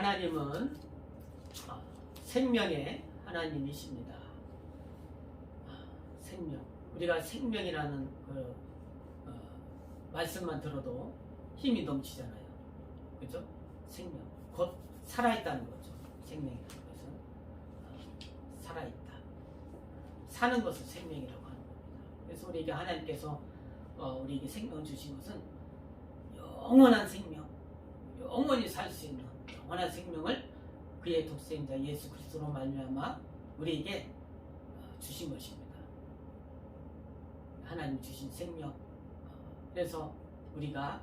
하나님은 아, 생명의 하나님이십니다. 아, 생명. 우리가 생명이라는 그 어, 말씀만 들어도 힘이 넘치잖아요. 그죠? 생명. 곧 살아있다는 거죠. 생명이라는 것은 어, 살아있다. 사는 것을 생명이라고 하는 겁니다. 그래서 우리에게 하나님께서 어, 우리에게 생명을 주신 것은 영원한 생명, 영원히 살 수 있는 영원한 생명을 그의 독생자 예수 그리스도로 말미암아 우리에게 어, 주신 것입니다. 하나님 주신 생명. 어, 그래서 우리가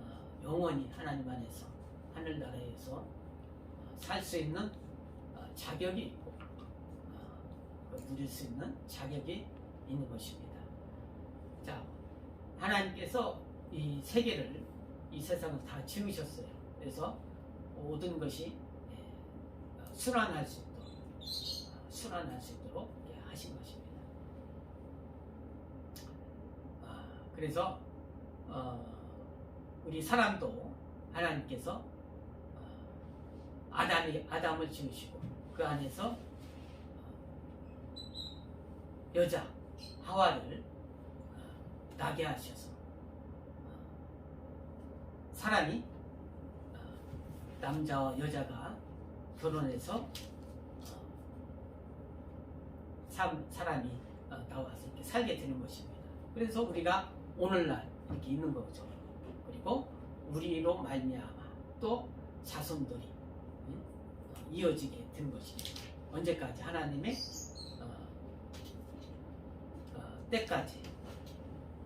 어, 영원히 하나님 안에서 하늘나라에서 살 수 있는 어, 자격이 있고 어, 누릴 수 있는 자격이 있는 것입니다. 자, 하나님께서 이 세계를 이 세상을 다 지으셨어요. 그래서 모든 것이 예, 어, 순환할 수 있도록 어, 순환할 수 있도록 예, 하신 것입니다. 아, 그래서 어, 우리 사람도 하나님께서 어, 아담이 아담을 지으시고 그 안에서 어, 여자 하와를 어, 나게 하셔서 어, 사람이 어, 남자와 여자가 결혼해서 어, 사, 사람이 어, 나와서 이렇게 살게 되는 것입니다. 그래서 우리가 오늘날 이렇게 있는 거죠. 그리고 우리로 말미암아 또 자손들이 이어지게 된 것입니다. 언제까지 하나님의 어, 어, 때까지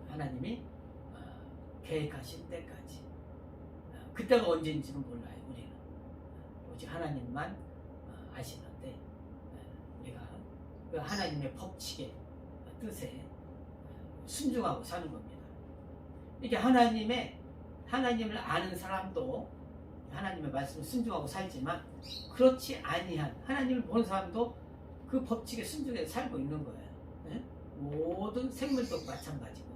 하나님이 어, 계획하신 때까지 어, 그때가 언제인지는 몰라요 우리는 어, 오직 하나님만 어, 아시는데 어, 우리가 그 하나님의 법칙의 뜻에 어, 순종하고 사는 겁니다. 이게 하나님의 하나님을 아는 사람도 하나님의 말씀을 순종하고 살지만 그렇지 아니한 하나님을 보는 사람도 그 법칙에 순종해서 살고 있는 거예요. 예? 모든 생물도 마찬가지고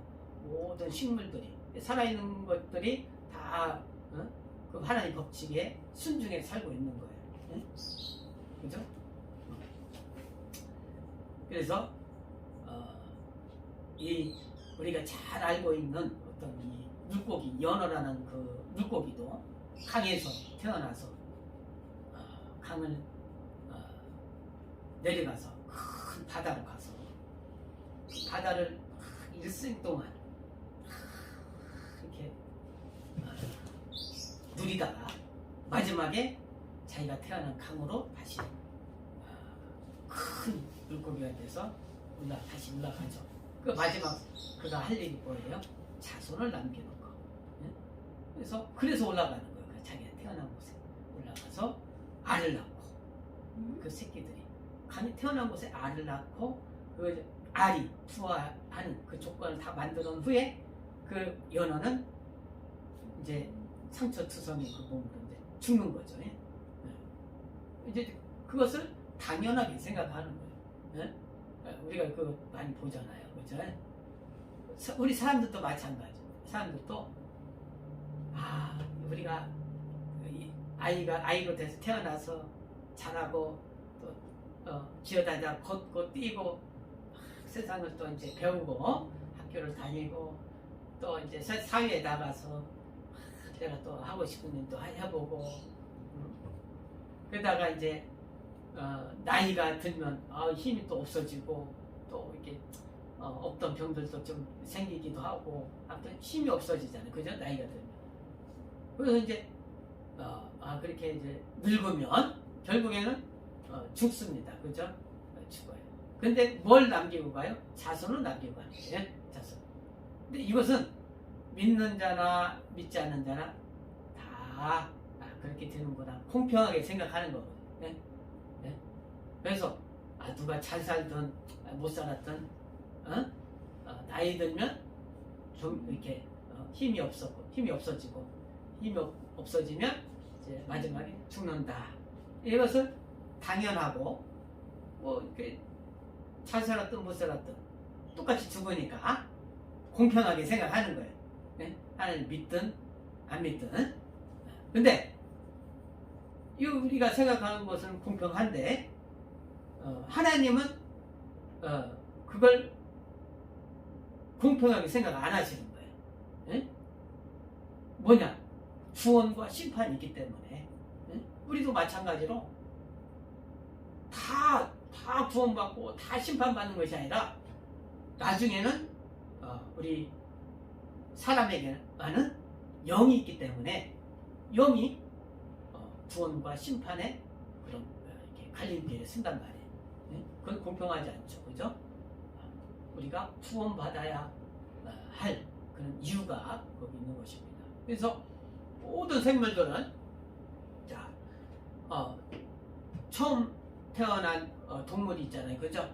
모든 식물들이 살아있는 것들이 다 어? 그 하나님 법칙에 순종해 살고 있는 거예요. 예? 그죠? 그래서 어, 이 우리가 잘 알고 있는 어떤 이 물고기 연어라는 그 물고기도 강에서 태어나서 어, 강을 어, 내려가서 큰 바다로 가서 그 바다를 일생 동안 이렇게 어, 누리다가 마지막에 자기가 태어난 강으로 다시 어, 큰 물고기가 돼서 올라 다시 올라가죠. 그 마지막 그가 할 일이 뭐예요? 자손을 남기는 거. 예? 그래서 그래서 올라가는 거예요. 그 자기가 태어난 곳에 올라가서 알을 낳고 그 새끼들이 강이 태어난 곳에 알을 낳고 그 알이 부화하는 그 조건을 다 만들어 놓은 후에 그 연어는 이제 상처투성이 그 이제 죽는 거죠. 예? 예. 이제 그것을 당연하게 생각하는 거예요. 예? 예, 우리가 그 많이 보잖아요. 그죠? 사- 우리 사람들도 마찬가지. 사람들도 아 우리가 이 아이가 아이로 돼서 태어나서 자라고 또 어, 기어다니다 걷고 뛰고 막 세상을 또 이제 배우고 학교를 다니고 또 이제 사- 사회에 나가서 막 내가 또 하고 싶은 일도 해보고 음. 그러다가 이제 어, 나이가 들면 아, 힘이 또 없어지고 또 이렇게 어, 없던 병들도 좀 생기기도 하고 아무튼 힘이 없어지잖아요. 그죠? 나이가 들면. 그래서 이제 어, 아 그렇게 이제 늙으면 결국에는 어, 죽습니다. 그죠? 어, 죽어요. 근데 뭘 남기고 가요? 자손을 남기고 가는 거예요. 자손. 근데 이것은 믿는 자나 믿지 않는 자나 다 아, 그렇게 되는구나. 공평하게 생각하는 거거든요. 네? 네? 그래서 아, 누가 잘 살든 아, 못 살았든 어? 어, 나이 들면 좀 이렇게 어, 힘이 없었고 힘이 없어지고 힘이 없, 없어지면 이제 마지막에 죽는다. 이것을 당연하고 뭐 이렇게 잘 살았든 못 살았든 똑같이 죽으니까 공평하게 생각하는 거예요. 네? 하나님 믿든 안 믿든. 근데 이 우리가 생각하는 것은 공평한데 어, 하나님은 어, 그걸 공평하게 생각 안 하시는 거예요. 예? 뭐냐? 구원과 심판이 있기 때문에 예? 우리도 마찬가지로 다, 다 구원받고 다 심판받는 것이 아니라 나중에는 어, 우리 사람에게는 영이 있기 때문에 영이 어, 구원과 심판의 그런 어, 갈림길에 쓴단 말이에요. 예? 그건 공평하지 않죠, 그죠? 어, 우리가 구원받아야 어, 할 그런 이유가 거기 있는 것입니다. 그래서 모든 생물들은 자, 어, 처음 태어난 어, 동물이 있잖아요, 그죠?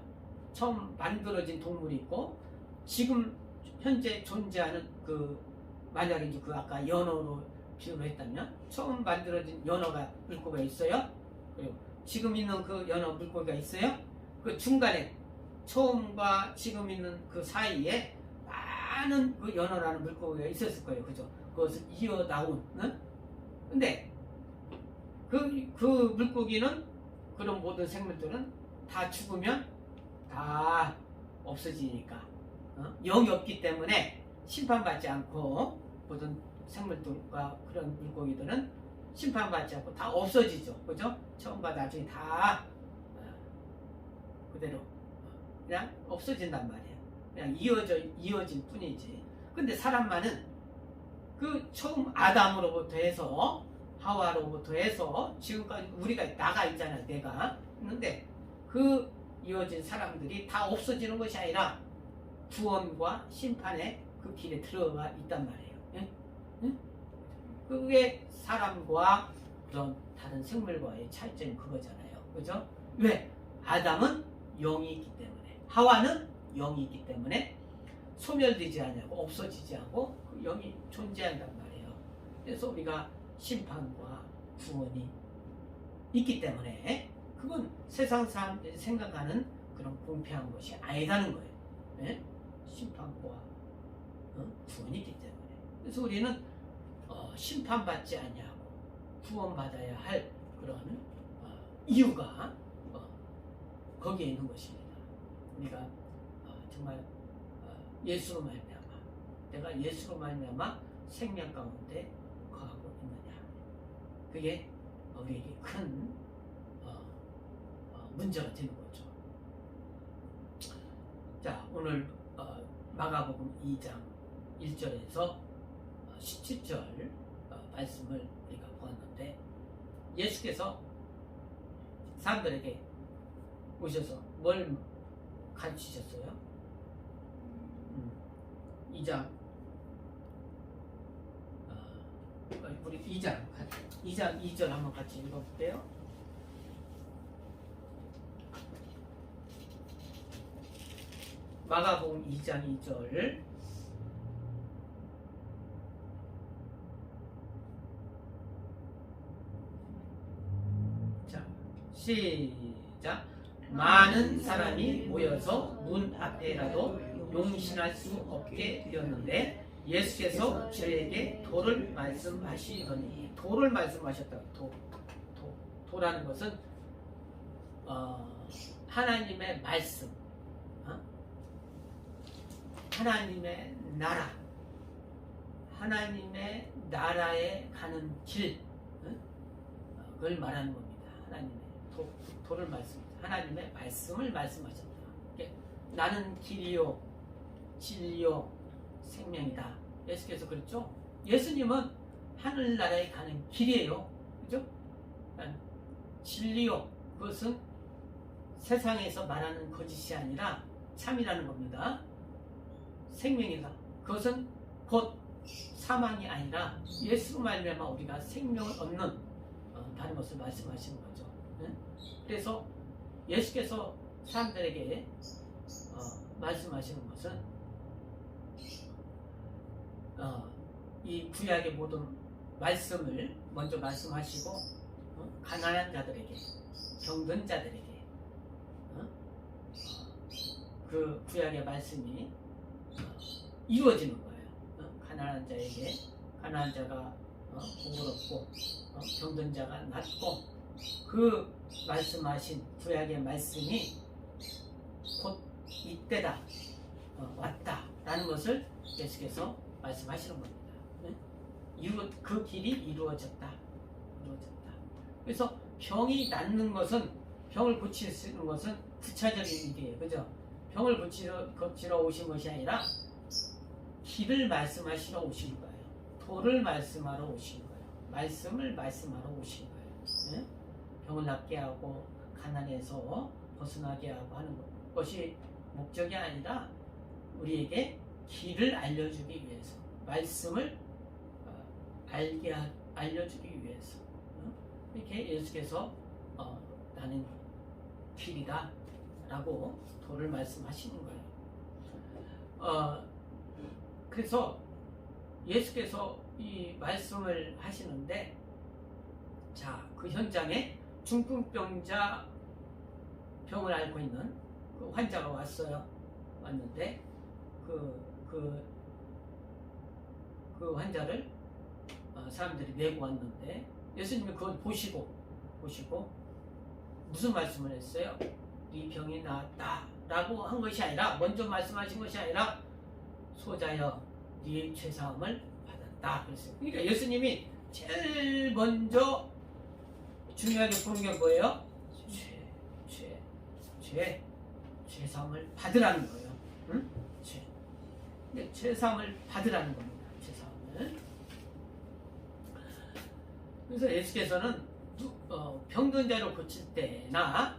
처음 만들어진 동물이 있고 지금 현재 존재하는 그 만약에 이제 그 아까 연어로 비유를 했다면 처음 만들어진 연어가 물고기가 있어요. 그리고 지금 있는 그 연어 물고기가 있어요. 그 중간에 처음과 지금 있는 그 사이에 많은 그 연어라는 물고기가 있었을 거예요. 그죠? 그것을 이어. 응? 근데 그, 그 물고기는 그런 모든 생물들은 다 죽으면 다 없어지니까 어? 영이 없기 때문에 심판받지 않고 모든 생물들과 그런 물고기들은 심판받지 않고 다 없어지죠. 그죠? 처음과 나중에 다 어, 그대로 어, 그냥 없어진단 말이에요. 그냥 이어져 이어질 뿐이지. 근데 사람만은 그 처음 아담으로부터 해서 하와로부터 해서 지금까지 우리가 나가 있잖아요. 내가 있는데 그 이어진 사람들이 다 없어지는 것이 아니라 구원과 심판의 그 길에 들어가 있단 말이에요. 예? 예? 그게 사람과 그런 다른 생물과의 차이점이 그거잖아요. 그죠? 왜? 아담은 영이 있기 때문에 하와는 영이 있기 때문에 소멸되지 않고 없어지지 않고 그 영이 존재한단 말이에요. 그래서 우리가 심판과 구원이 있기 때문에 그건 세상 사람들이 생각하는 그런 공평한 것이 아니라는 거예요. 예? 심판과 어? 구원이 있기 때문에. 그래서 우리는 어, 심판받지 아니하고 구원받아야 할 그런 어, 이유가 어, 거기에 있는 것입니다. 우리가 어, 정말 어, 예수로 말미암아 내가 예수로 말미암아 생명 가운데 거하고 있느냐 그게 우리에게 큰 문제가 되는 거죠. 자 오늘 어, 마가복음 2장 1절에서 17절 어, 말씀을 우리가 보았는데 예수께서 사람들에게 오셔서 뭘 가르치셨어요? 음, 2장 어, 우리 2장 2장 2절 한번 같이 읽어볼게요. 마가복음 2장 2절. 자 시작. 많은 사람이 모여서 문 앞에라도 용신할 수 없게 되었는데 예수께서 저에게 도를 말씀하시더니 도를 말씀하셨다 도, 도, 도라는 것은 어, 하나님의 말씀. 어? 하나님의 나라, 하나님의 나라에 가는 길, 응? 어, 그걸 말하는 겁니다. 하나님의 도, 도를 말씀, 하나님의 말씀을 말씀하셨다. 나는 길이요, 진리요, 생명이다. 예수께서 그랬죠. 예수님은 하늘나라에 가는 길이에요. 그죠? 진리요, 그것은 세상에서 말하는 거짓이 아니라 참이라는 겁니다. 생명이다. 그것은 곧 사망이 아니라 예수로 말미암아 우리가 생명을 얻는 어, 다른 것을 말씀하시는 거죠. 네? 그래서 예수께서 사람들에게 어, 말씀하시는 것은 어, 이 구약의 모든 말씀을 먼저 말씀하시고 어, 가난한 자들에게 병든 자들에게 어? 그 구약의 말씀이 이루어지는 거예요. 어? 가난한 자에게 가난한 자가 어? 얻고 어? 병든 자가 낫고 그 말씀하신 구약의 말씀이 곧 이때다 어, 왔다라는 것을 예수께서 말씀하시는 겁니다. 네? 이루 그 길이 이루어졌다. 이루어졌다. 그래서 병이 낫는 것은 병을 고치는 것은 부차적인 일이에요. 그죠? 병을 고치러, 고치러 오신 것이 아니라 길을 말씀하시러 오신 거예요. 도를 말씀하러 오신 거예요. 말씀을 말씀하러 오신 거예요. 네? 병을 낫게 하고 가난에서 벗어나게 하고 하는 것이 목적이 아니라 우리에게 길을 알려주기 위해서 말씀을 어, 알게 하- 알려주기 위해서 어? 이렇게 예수께서 어, 나는 길이다 라고 도를 말씀하시는 거예요. 어, 그래서 예수께서 이 말씀을 하시는데 자, 그 현장에 중풍병자 병을 앓고 있는 그 환자가 왔어요. 왔는데 그, 그, 그 환자를 어, 사람들이 메고 왔는데 예수님이 그걸 보시고 보시고 무슨 말씀을 했어요? 네 병이 나았다 라고 한 것이 아니라 먼저 말씀하신 것이 아니라 소자여 네 죄사함을 받았다 그랬어요. 그러니까 예수님이 제일 먼저 중요하게 보는 게 뭐예요? 죄, 죄, 죄, 죄사함을 받으라는 거예요. 응? 죄. 죄사함을 받으라는 겁니다. 죄사함을. 그래서 예수께서는 누- 어, 병든 자를 고칠 때나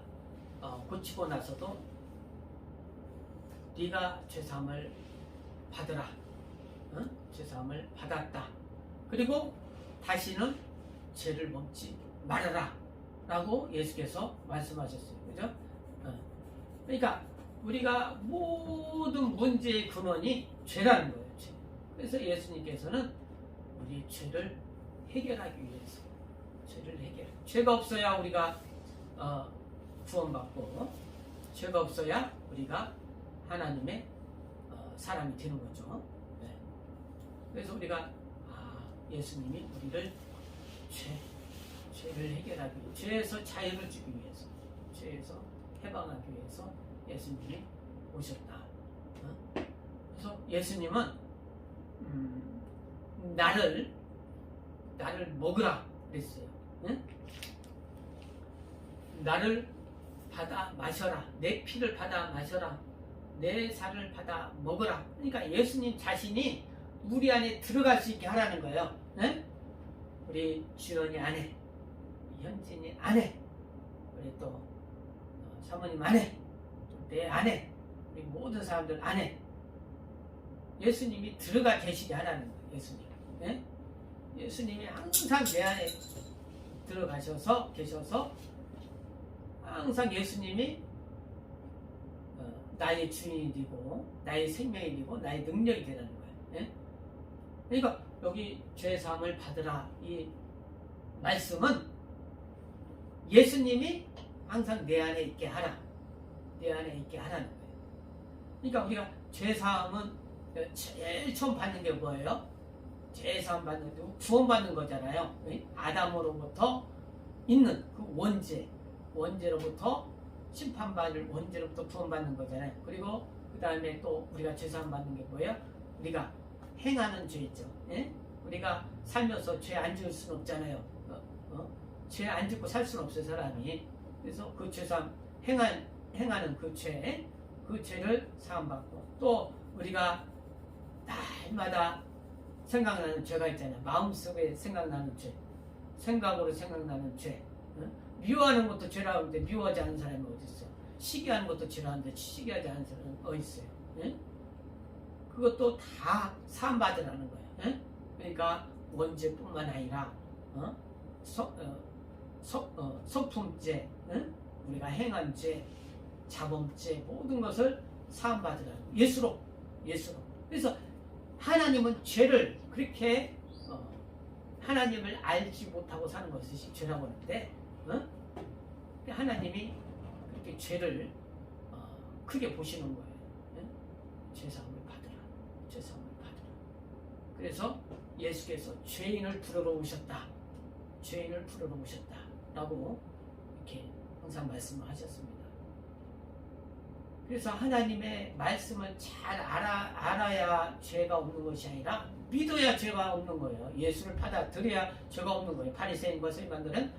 어, 고치고 나서도 네가 죄사함을 받으라. 응? 죄사함을 받았다. 그리고 다시는 죄를 범지 말아라. 라고 예수께서 말씀하셨어요. 그죠? 어. 그러니까 우리가 모든 문제의 근원이 죄라는 거예요. 죄. 그래서 예수님께서는 우리 죄를 해결하기 위해서 죄를 해결. 죄가 없어야 우리가 어, 구원받고 죄가 없어야 우리가 하나님의 어, 사람이 되는 거죠. 네. 그래서 우리가 아, 예수님이 우리를 죄, 죄를 해결하기 위해 죄에서 자유를 주기 위해서 죄에서 해방하기 위해서 예수님이 오셨다. 어? 그래서 예수님은 음, 나를 나를 먹으라 그랬어요. 응? 나를 받아 마셔라. 내 피를 받아 마셔라. 내 살을 받아 먹으라. 그러니까 예수님 자신이 우리 안에 들어갈 수 있게 하라는 거예요. 응? 우리 주연이 안에, 현진이 안에, 우리 또 어, 사모님 안에, 또내 안에, 우리 모든 사람들 안에 예수님이 들어가 계시게 하라는 거예요. 예수님. 예? 예수님이 항상 내 안에 들어가셔서 계셔서 항상 예수님이 어, 나의 주인이 되고 나의 생명이 되고 나의 능력이 되라는 거예요. 예? 그러니까 여기 죄 사함을 받으라 이 말씀은 예수님이 항상 내 안에 있게 하라 내 안에 있게 하라는 거예요. 그러니까 우리가 죄 사함은 제일 처음 받는 게 뭐예요? 죄 사함 받는 게 구원 받는 거잖아요. 예? 아담으로부터 있는 그 원죄 원죄로부터 심판받을 원죄로부터 구원받는 거잖아요. 그리고 그 다음에 또 우리가 죄사함 받는 게 뭐예요? 우리가 행하는 죄 있죠. 예? 우리가 살면서 죄 안 지을 수는 없잖아요. 어? 어? 죄안 짓고 살 수는 없어요, 사람이. 그래서 그 죄사함 행한, 행하는 그 죄, 그 죄를 사함받고 또 우리가 날마다 생각나는 죄가 있잖아요. 마음속에 생각나는 죄, 생각으로 생각나는 죄. 어? 미워하는 것도 죄라고 하는데 미워하지 않는 사람이 어디 있어? 시기하는 것도 죄라는데 시기하지 않는 사람은 어디 있어요? 예? 그것도 다 사함 받으라는 거예요. 예? 그러니까 원죄뿐만 아니라 어? 서, 어, 서, 어, 성품죄, 예? 우리가 행한 죄, 자범죄 모든 것을 사함 받으라는 거예요. 예수로, 예수로. 그래서 하나님은 죄를 그렇게 어, 하나님을 알지 못하고 사는 것이 죄라고 하는데 어? 하나님이 그렇게 죄를 어, 크게 보시는 거예요. 예? 죄사함을 받으라. 죄사함을 받으라. 그래서 예수께서 죄인을 부르러 오셨다. 죄인을 부르러 오셨다. 라고 이렇게 항상 말씀을 하셨습니다. 그래서 하나님의 말씀을 잘 알아, 알아야 죄가 없는 것이 아니라 믿어야 죄가 없는 거예요. 예수를 받아들여야 죄가 없는 거예요. 바리새인과 서기관들은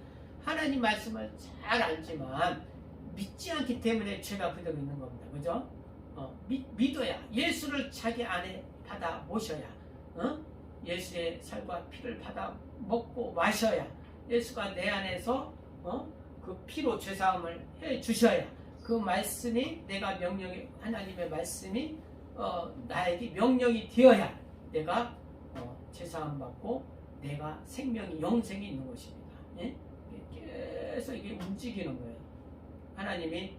하나님 말씀을 잘 알지만 믿지 않기 때문에 죄가 그대로 있는 겁니다. 그죠? 어, 믿, 믿어야 예수를 자기 안에 받아 모셔야 어? 예수의 살과 피를 받아 먹고 마셔야 예수가 내 안에서 어? 그 피로 죄사함을 해 주셔야 그 말씀이 내가 명령이 하나님의 말씀이 어, 나에게 명령이 되어야 내가 어, 죄사함 받고 내가 생명이 영생이 있는 것입니다. 예? 계속 이게 움직이는 거예요. 하나님이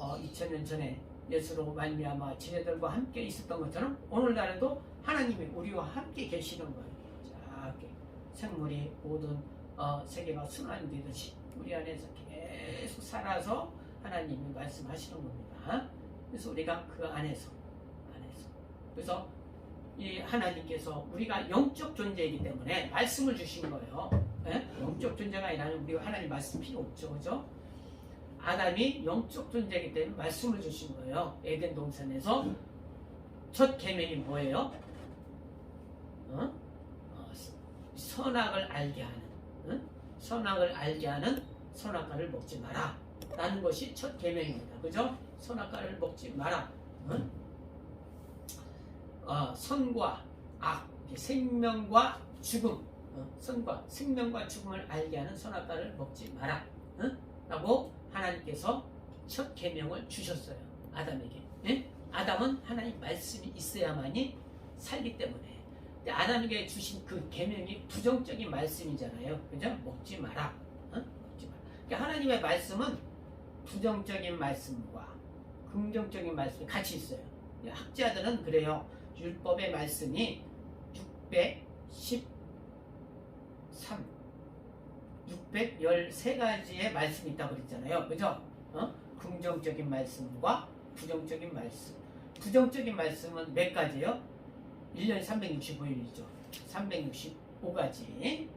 어, 2000년 전에 예수로 말미암아 지네들과 함께 있었던 것처럼 오늘날에도 하나님이 우리와 함께 계시는 거예요. 자, 이렇게 생물이 모든 어, 세계가 순환되듯이 우리 안에서 계속 살아서 하나님이 말씀하시는 겁니다. 그래서 우리가 그 안에서 안에서 그래서 이 하나님께서 우리가 영적 존재이기 때문에 말씀을 주신 거예요. 예? 영적 존재가 아니라 우리가 하나님 말씀 필요 없죠, 그죠? 아담이 영적 존재이기 때문에 말씀을 주신 거예요. 에덴 동산에서 첫 계명이 뭐예요? 어? 어, 선악을 알게 하는, 어? 선악을 알게 하는 선악과를 먹지 마라. 라는 것이 첫 계명입니다. 그죠? 선악과를 먹지 마라. 어? 어, 선과 악, 생명과 죽음, 어, 선과 생명과 죽음을 알게 하는 선악과를 먹지 마라. 어? 라고 하나님께서 첫 계명을 주셨어요. 아담에게. 예? 아담은 하나님 말씀이 있어야만이 살기 때문에. 아담에게 주신 그 계명이 부정적인 말씀이잖아요. 그죠? 먹지 마라. 어? 먹지 마라. 그러니까 하나님의 말씀은 부정적인 말씀과 긍정적인 말씀이 같이 있어요. 학자들은 그래요. 율법의 말씀이 613, 613가지의 말씀이 있다고 그랬잖아요. 그죠? 어? 긍정적인 말씀과 부정적인 말씀. 부정적인 말씀은 몇 가지예요? 1년에 365일이죠. 365가지.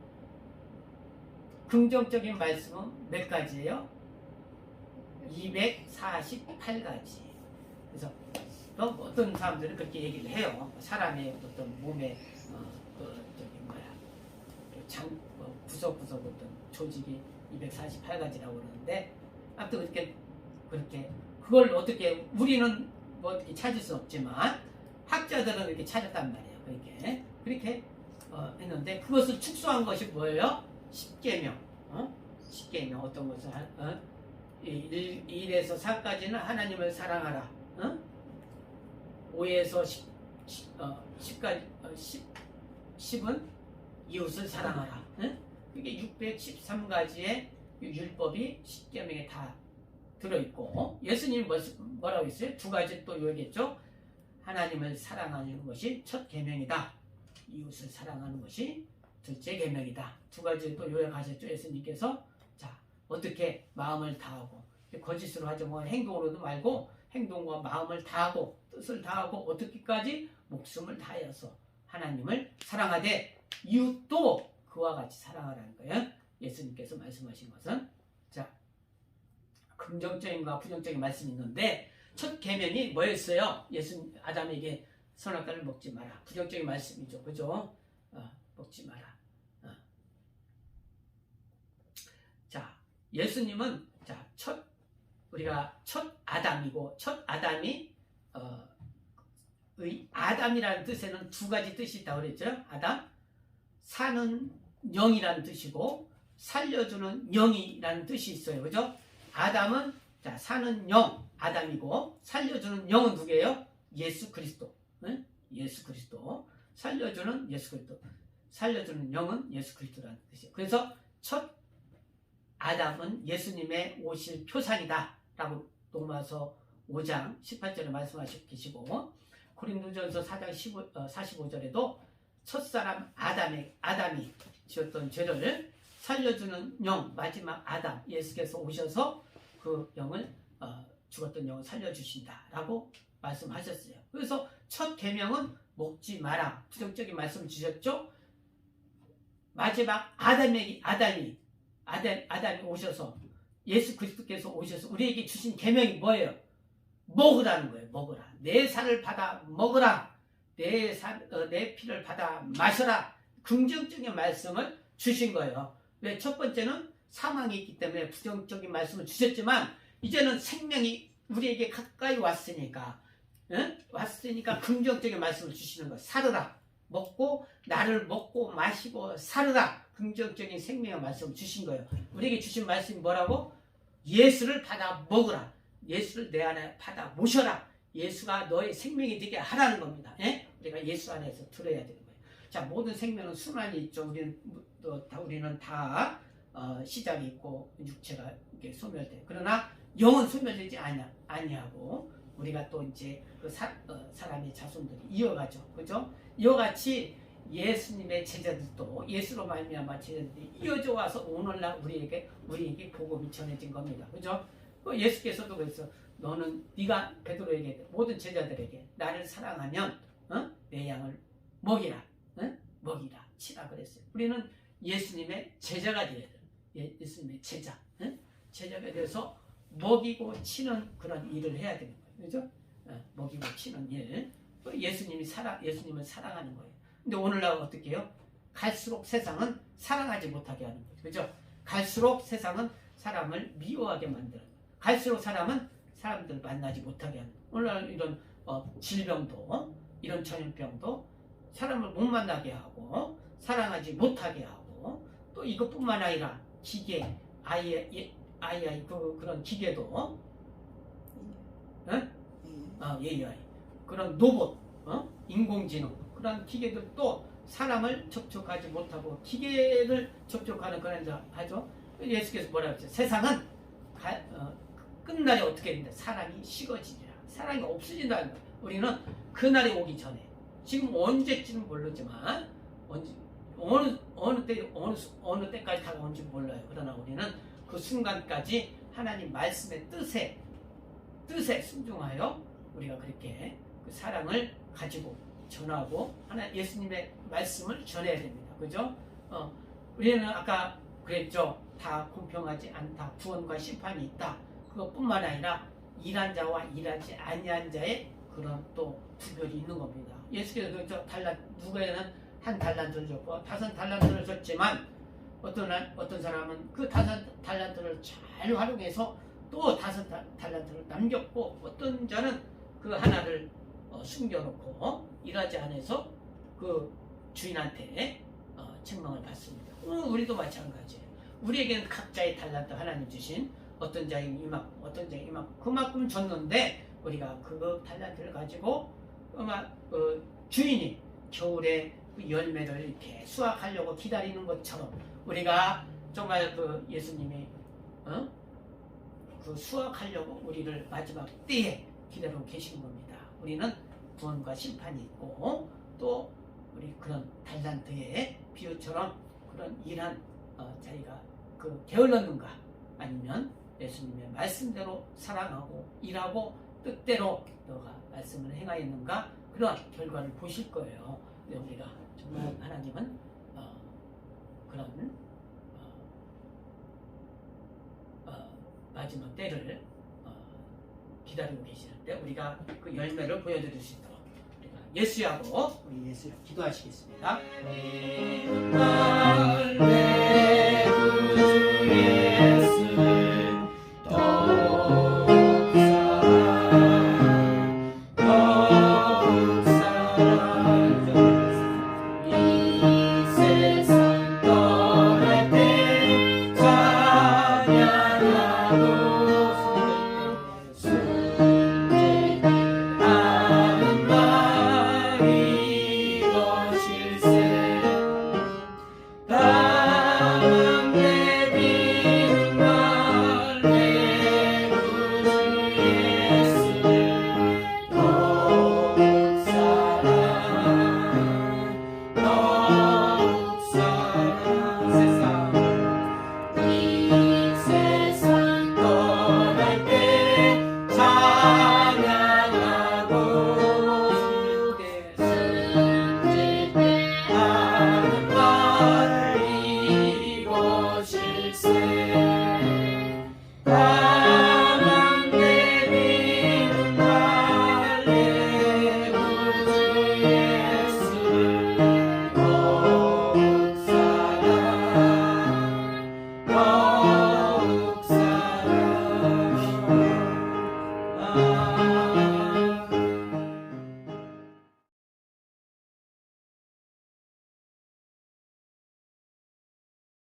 긍정적인 말씀은 몇 가지예요? 248가지. 그래서 또 어떤 사람들은 그렇게 얘기를 해요. 사람의 어떤 몸에 어, 장 어, 구석구석 어떤 조직이 248가지라고 그러는데 아무튼 그렇게 그렇게 그걸 어떻게 우리는 뭐 어떻게 찾을 수 없지만 학자들은 이렇게 찾았단 말이에요. 그렇게 그렇게 어, 했는데 그것을 축소한 것이 뭐예요? 십계명. 어? 십계명 어떤 것을 하- 어? 1, 1에서 4까지는 하나님을 사랑하라. 어? 5에서 10, 10, 어, 10까지, 어, 10, 10은 이웃을 사랑하라. 응? 이게 613가지의 율법이 십계명에 다 들어있고 예수님이 뭐, 뭐라고 했어요? 두 가지 또 요약했죠. 하나님을 사랑하는 것이 첫 계명이다. 이웃을 사랑하는 것이 둘째 계명이다. 두 가지 또 요약하셨죠. 예수님께서 자 어떻게 마음을 다하고 거짓으로 하지 뭐 행동으로도 말고 행동과 마음을 다하고 뜻을 다하고 어떻게까지 목숨을 다하여서 하나님을 사랑하되 이웃도 그와 같이 사랑하라는 거예요. 예수님께서 말씀하신 것은 자 긍정적인과 부정적인 말씀이 있는데 첫 계명이 뭐였어요? 예수 아담에게 선악과를 먹지 마라. 부정적인 말씀이죠, 그죠? 어, 먹지 마라. 어. 자 예수님은 자첫 우리가 첫 아담이고 첫 아담이 어, 의 아담이라는 뜻에는 두 가지 뜻이 있다고 그랬죠. 아담 사는 영이라는 뜻이고 살려주는 영이라는 뜻이 있어요. 그죠? 아담은 자, 사는 영 아담이고 살려주는 영은 누구예요? 예수 그리스도. 응? 예수 그리스도. 살려주는 예수 그리스도. 살려주는 영은 예수 그리스도라는 뜻이에요. 그래서 첫 아담은 예수님의 오실 표상이다. 라고 로마서 5장 18절에 말씀하시고 계시고 고린도전서 4장 15, 어, 45절에도 첫사람 아담의 아담이 지었던 죄를 살려주는 영 마지막 아담 예수께서 오셔서 그 영을 어, 죽었던 영을 살려주신다라고 말씀하셨어요. 그래서 첫 계명은 먹지 마라 부정적인 말씀 주셨죠. 마지막 아담의 아담이 아담, 아담이 오셔서 예수 그리스도께서 오셔서 우리에게 주신 계명이 뭐예요? 먹으라는 거예요. 먹으라. 내 살을 받아 먹으라. 내, 살, 어, 내 피를 받아 마셔라. 긍정적인 말씀을 주신 거예요. 왜? 첫 번째는 사망이 있기 때문에 부정적인 말씀을 주셨지만 이제는 생명이 우리에게 가까이 왔으니까 응? 왔으니까 긍정적인 말씀을 주시는 거예요. 살으라. 먹고 나를 먹고 마시고 살으라. 긍정적인 생명의 말씀을 주신 거예요. 우리에게 주신 말씀이 뭐라고? 예수를 받아 먹으라. 예수를 내 안에 받아 모셔라. 예수가 너의 생명이 되게 하라는 겁니다. 예? 우리가 예수 안에서 들어야 되는 거예요. 자, 모든 생명은 순환이 있죠. 우리는, 또 다, 우리는 다 어, 시작이 있고 육체가 이렇게 소멸돼. 그러나 영은 소멸되지 아니야, 아니하고 우리가 또 이제 그 사, 어, 사람의 자손들이 이어가죠. 그죠? 이와 같이 예수님의 제자들도 예수로 말미암아 제자들이 이어져 와서 오늘날 우리에게 우리에게 복음이 전해진 겁니다. 그죠? 그 예수께서도 그래서 너는 네가 베드로에게 모든 제자들에게 나를 사랑하면 어? 내 양을 먹이라, 어? 먹이라, 치라 그랬어요. 우리는 예수님의 제자가 되어야 돼요. 예, 예수님의 제자, 어? 제자가 돼서 먹이고 치는 그런 일을 해야 되는 거예요. 그죠? 어, 먹이고 치는 일. 그 예수님이 사랑, 예수님을 사랑하는 거예요. 근데 오늘날 어떻게 해요? 갈수록 세상은 사랑하지 못하게 하는 거죠. 그죠? 갈수록 세상은 사람을 미워하게 만드는 거예요. 갈수록 사람은 사람들 만나지 못하게 하는 거예요. 오늘날 이런 어, 질병도 이런 전염병도 사람을 못 만나게 하고 사랑하지 못하게 하고 또 이것뿐만 아니라 기계 아이 예, 아이 아이 그 그런 기계도 어? 아, AI 그런 로봇 어? 인공지능 그런 기계들도 사람을 접촉하지 못하고 기계를 접촉하는 그런 자 하죠. 예수께서 뭐라 그랬죠? 세상은 가, 어, 끝날이 어떻게 된다? 사람이 식어지리라. 사람이 없어진다는 거예요. 우리는 그날이 오기 전에 지금 언제쯤 모르지만 언제 어느 어느 때 어느 수- 어느 때까지 다가온지 몰라요. 그러나 우리는 그 순간까지 하나님 말씀의 뜻에 뜻에 순종하여 우리가 그렇게 그 사랑을 가지고 전하고 하나 예수님의 말씀을 전해야 됩니다. 그죠? 어, 우리는 아까 그랬죠. 다 공평하지 않다. 구원과 심판이 있다. 그것뿐만 아니라 일한 자와 일하지 아니한 자의 그런 또 구별이 있는 겁니다. 예수께서 그저 달란 누가에는 한 달란트를 줬고 다섯 달란트를 줬지만 어떤 한- 어떤 사람은 그 다섯 달란트를 잘 활용해서 또 다섯 달- 달란트를 남겼고 어떤 자는 그 하나를 어, 숨겨놓고 어? 일하지 않아서 그 주인한테 어, 책망을 받습니다. 어, 우리도 마찬가지예요. 우리에게는 각자의 달란트 하나님 주신 어떤 자인 이만큼 어떤 자인 이만큼 그만큼 줬는데 우리가 그 달란트를 가지고 아마 어, 주인이 겨울에 그 열매를 이렇게 수확하려고 기다리는 것처럼 우리가 정말 그 예수님이 어? 그 수확하려고 우리를 마지막 때에 기다리고 계시는 겁니다. 우리는 구원과 심판이 있고 또 우리 그런 달란트의 비유처럼 그런 일한 어, 자기가 그 게을렀는가 아니면 예수님의 말씀대로 사랑하고 일하고 뜻대로 너가 말씀을 행하였는가 그런 결과를 보실 거예요. 근데 우리가 정말 하나님은 어, 그런 어, 어, 마지막 때를 어, 기다리고 계시는 데 우리가 그 열매를 보여드릴 수 있도록 우리가 예수하고 우리 예수 기도하시겠습니다.